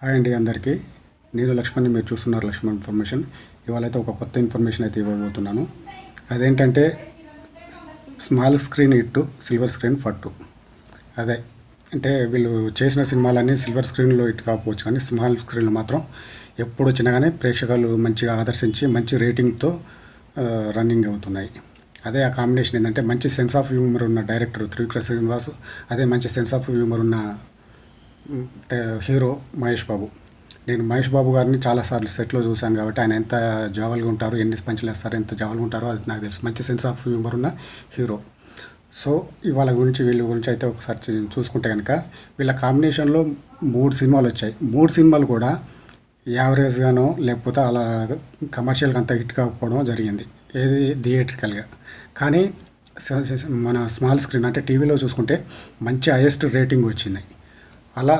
Hi అండి అందరికీ. నేను లక్ష్మణ్ని మీరు చూస్తున్నారు లక్ష్మణ్ ఇన్ఫర్మేషన్. ఇవాళ అయితే ఒక కొత్త ఇన్ఫర్మేషన్ అయితే ఇవ్వబోతున్నాను. అదేంటంటే small screen hit silver screen ఫట్టు అదే అంటే వీళ్ళు చేసిన సినిమాలన్నీ సిల్వర్ స్క్రీన్లో ఇటు కాకపోవచ్చు కానీ స్మాల్ స్క్రీన్లో మాత్రం ఎప్పుడు వచ్చినా కానీ ప్రేక్షకులు మంచిగా ఆదర్శించి మంచి రేటింగ్తో రన్నింగ్ అవుతున్నాయి. అదే ఆ కాంబినేషన్ ఏంటంటే మంచి సెన్స్ ఆఫ్ హ్యూమర్ ఉన్న డైరెక్టర్ త్రివిక్ర శ్రీనివాస్ అదే మంచి సెన్స్ ఆఫ్ హ్యూమర్ ఉన్న హీరో మహేష్ బాబు. నేను మహేష్ బాబు గారిని చాలాసార్లు సెట్లో చూశాను కాబట్టి ఆయన ఎంత జావల్గా ఉంటారు ఎన్ని పంచులు వేస్తారు ఎంత జావల్గా ఉంటారో అది నాకు తెలుసు. మంచి సెన్స్ ఆఫ్ హ్యూమర్ ఉన్న హీరో. సో ఇవాళ గురించి వీళ్ళ గురించి అయితే ఒకసారి చూసుకుంటే కనుక వీళ్ళ కాంబినేషన్లో మూడు సినిమాలు వచ్చాయి. మూడు సినిమాలు కూడా యావరేజ్గానో లేకపోతే అలా కమర్షియల్గా అంత హిట్ కాకపోవడం జరిగింది. ఏది? థియేట్రికల్గా. కానీ మన స్మాల్ స్క్రీన్ అంటే టీవీలో చూసుకుంటే మంచి హైయెస్ట్ రేటింగ్ వచ్చింది. అలా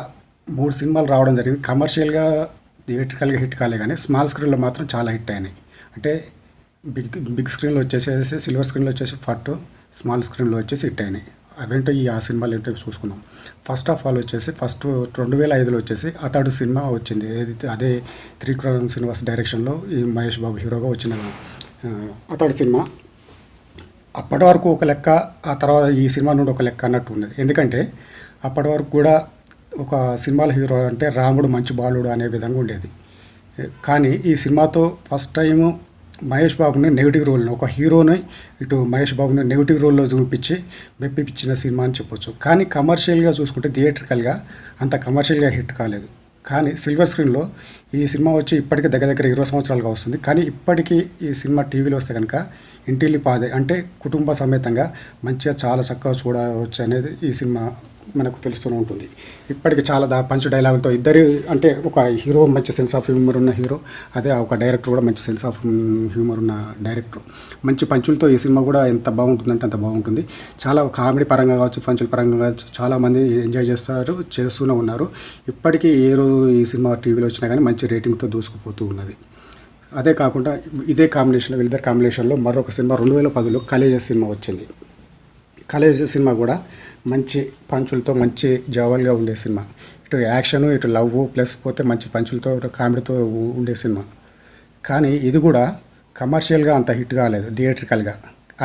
మూడు సినిమాలు రావడం జరిగింది. కమర్షియల్గా థియేట్రికల్గా హిట్ కాలే కానీ స్మాల్ స్క్రీన్లో మాత్రం చాలా హిట్ అయినాయి. అంటే బిగ్ బిగ్ స్క్రీన్లో వచ్చేసేసి సిల్వర్ స్క్రీన్లో వచ్చేసి ఫట్ స్మాల్ స్క్రీన్లో వచ్చేసి హిట్ అయినాయి. అవేంటో ఈ ఆ సినిమాలు ఏంటో చూసుకున్నాం ఫస్ట్ ఆఫ్ ఆల్ వచ్చేసి ఫస్ట్ రెండు వేల ఐదులో వచ్చేసి అతడు సినిమా వచ్చింది. ఏదైతే అదే త్రివిక్రమ్ శ్రీనివాస్ డైరెక్షన్లో ఈ మహేష్ బాబు హీరోగా వచ్చిన అతడు సినిమా. అప్పటి వరకు ఒక లెక్క ఆ తర్వాత ఈ సినిమా నుండి ఒక లెక్క అన్నట్టు ఉన్నది. ఎందుకంటే అప్పటి వరకు కూడా ఒక సినిమాల హీరో అంటే రాముడు మంచి బాలుడు అనే విధంగా ఉండేది. కానీ ఈ సినిమాతో ఫస్ట్ టైము మహేష్ బాబుని నెగిటివ్ రోల్ని ఒక హీరోని ఇటు మహేష్ బాబుని నెగిటివ్ రోల్లో చూపించి మెప్పిపించిన సినిమా అని చెప్పొచ్చు. కానీ కమర్షియల్గా చూసుకుంటే థియేట్రికల్గా అంత కమర్షియల్గా హిట్ కాలేదు. కానీ సిల్వర్ స్క్రీన్లో ఈ సినిమా వచ్చి ఇప్పటికీ దగ్గర దగ్గర ఇరవై సంవత్సరాలుగా వస్తుంది. కానీ ఇప్పటికీ ఈ సినిమా టీవీలో వస్తే కనుక ఇంటిల్లి పాదే అంటే కుటుంబ సమేతంగా మంచిగా చాలా చక్కగా చూడవచ్చు అనేది ఈ సినిమా మనకు తెలుస్తూనే ఉంటుంది. ఇప్పటికి చాలా దా పంచ్ డైలాగులతో ఇద్దరు అంటే ఒక హీరో మంచి సెన్స్ ఆఫ్ హ్యూమర్ ఉన్న హీరో అదే ఒక డైరెక్టర్ కూడా మంచి సెన్స్ ఆఫ్ హ్యూమర్ ఉన్న డైరెక్టర్. మంచి పంచులతో ఈ సినిమా కూడా ఎంత బాగుంటుందంటే అంత బాగుంటుంది. చాలా కామెడీ పరంగా కావచ్చు పంచుల పరంగా కావచ్చు చాలామంది ఎంజాయ్ చేస్తారు చేస్తూనే ఉన్నారు. ఇప్పటికీ ఏ రోజు ఈ సినిమా టీవీలో వచ్చినా కానీ మంచి రేటింగ్తో దూసుకుపోతూ ఉన్నది. అదే కాకుండా ఇదే కాంబినేషన్లో వీళ్ళిద్దరు కాంబినేషన్లో మరొక సినిమా రెండు వేల పదిలో కలేజ సినిమా వచ్చింది. కలేజ్ సినిమా కూడా మంచి పంచులతో మంచి జవాల్గా ఉండే సినిమా. ఇటు యాక్షన్ ఇటు లవ్ ప్లస్ పోతే మంచి పంచులతో ఇటు కామెడీతో ఉండే సినిమా. కానీ ఇది కూడా కమర్షియల్గా అంత హిట్ కాలేదు థియేట్రికల్గా.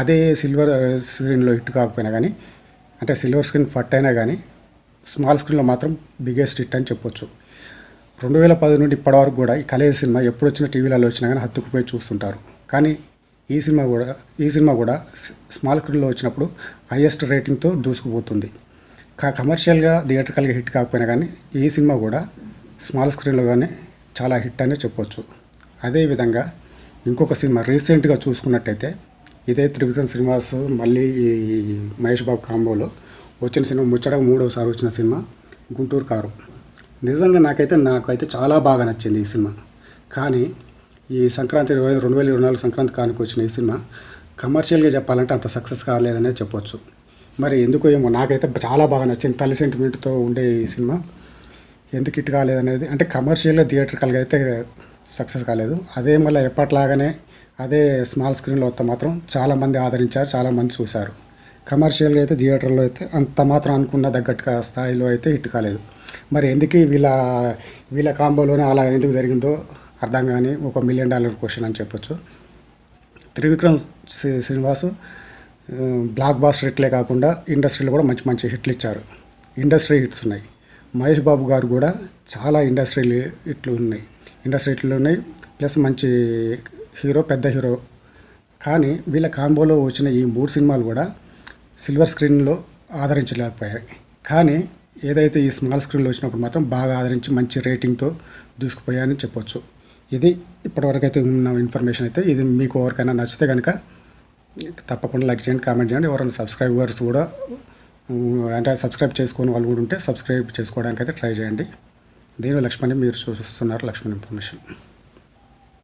అదే సిల్వర్ స్క్రీన్లో హిట్ కాకపోయినా కానీ అంటే సిల్వర్ స్క్రీన్ ఫట్ అయినా కానీ స్మాల్ స్క్రీన్లో మాత్రం బిగ్గెస్ట్ హిట్ అని చెప్పొచ్చు. రెండు వేల పది నుండి ఇప్పటివరకు కూడా ఈ కలేజ్ సినిమా ఎప్పుడు వచ్చిన టీవీలలో వచ్చినా కానీ హత్తుకుపోయి చూస్తుంటారు. కానీ ఈ సినిమా కూడా ఈ సినిమా కూడా స్మాల్ స్క్రీన్లో వచ్చినప్పుడు హైయెస్ట్ రేటింగ్తో దూసుకుపోతుంది. కా కమర్షియల్గా థియేటర్కల్గా హిట్ కాకపోయినా కానీ ఈ సినిమా కూడా స్మాల్ స్క్రీన్లో కానీ చాలా హిట్ అనే చెప్పొచ్చు. అదేవిధంగా ఇంకొక సినిమా రీసెంట్గా చూసుకున్నట్టయితే ఇదే త్రివిక్రమ్ శ్రీనివాస్ మళ్ళీ ఈ మహేష్ బాబు కాంబోలో వచ్చిన సినిమా ముచ్చట మూడవసారి వచ్చిన సినిమా గుంటూరు కారు. నిజంగా నాకైతే నాకైతే చాలా బాగా నచ్చింది ఈ సినిమా. కానీ ఈ సంక్రాంతి ఇరవై రెండు వేల ఇరవై నాలుగు సంక్రాంతి కానుక వచ్చిన ఈ సినిమా కమర్షియల్గా చెప్పాలంటే అంత సక్సెస్ కాలేదనే చెప్పొచ్చు. మరి ఎందుకో ఏమో నాకైతే చాలా బాగా నచ్చింది. తల్లి సెంటిమెంట్తో ఉండే ఈ సినిమా ఎందుకు హిట్ కాలేదనేది అంటే కమర్షియల్గా థియేటర్కల్గా అయితే సక్సెస్ కాలేదు. అదే మళ్ళీ ఎప్పట్లాగానే అదే స్మాల్ స్క్రీన్లో వస్తే మాత్రం చాలామంది ఆదరించారు చాలామంది చూశారు. కమర్షియల్గా అయితే థియేటర్లో అయితే అంత మాత్రం అనుకున్న తగ్గట్టుగా స్థాయిలో అయితే హిట్ కాలేదు. మరి ఎందుకు వీళ్ళ వీళ్ళ కాంబోలోనే అలా ఎందుకు జరిగిందో అర్థం కానీ ఒక మిలియన్ డాలర్ క్వశ్చన్ అని చెప్పొచ్చు. త్రివిక్రమ్ శ్రీ- శ్రీనివాసు బ్లాక్ బాస్టర్ హిట్లే కాకుండా ఇండస్ట్రీలో కూడా మంచి మంచి హిట్లు ఇచ్చారు. ఇండస్ట్రీ హిట్స్ ఉన్నాయి. మహేష్ బాబు గారు కూడా చాలా ఇండస్ట్రీ హిట్లు ఉన్నాయి. ఇండస్ట్రీ హిట్లు ఉన్నాయి ప్లస్ మంచి హీరో పెద్ద హీరో కానీ వీళ్ళ కాంబోలో వచ్చిన ఈ మూడు సినిమాలు కూడా సిల్వర్ స్క్రీన్లో ఆదరించలేకపోయాయి. కానీ ఏదైతే ఈ స్మాల్ స్క్రీన్లో వచ్చినప్పుడు మాత్రం బాగా ఆదరించి మంచి రేటింగ్తో దూసుకుపోయాయని చెప్పొచ్చు. ఇది ఇప్పటివరకు అయితే ఉన్న ఇన్ఫర్మేషన్ అయితే ఇది మీకు ఎవరికైనా నచ్చితే కనుక తప్పకుండా లైక్ చేయండి కామెంట్ చేయండి. ఎవరైనా సబ్స్క్రైబర్స్ కూడా అంటే సబ్స్క్రైబ్ చేసుకుని వాళ్ళు కూడా ఉంటే సబ్స్క్రైబ్ చేసుకోవడానికి అయితే ట్రై చేయండి. దీని లక్ష్మణి మీరు చూస్తున్నారు లక్ష్మణ్ ఇన్ఫర్మేషన్.